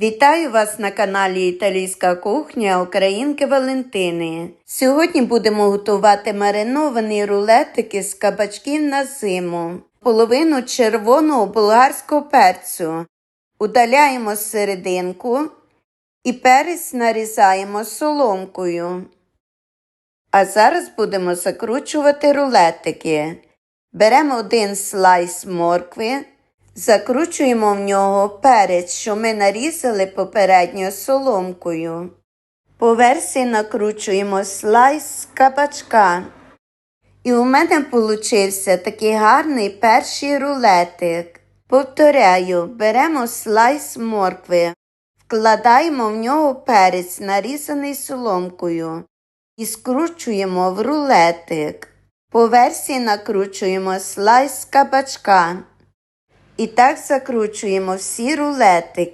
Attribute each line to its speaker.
Speaker 1: Вітаю вас на каналі Італійська кухня Українки Валентини. Сьогодні будемо готувати мариновані рулетики з кабачків на зиму, половину червоного болгарського перцю. Удаляємо серединку і перець нарізаємо соломкою. А зараз будемо закручувати рулетики. Беремо один слайс моркви, закручуємо в нього перець, що ми нарізали попередньо соломкою. По версії накручуємо слайс кабачка. І у мене получився такий гарний перший рулетик. Повторяю, беремо слайс моркви, вкладаємо в нього перець, нарізаний соломкою, і скручуємо в рулетик. По версії накручуємо слайс кабачка. І так закручуємо всі рулетики.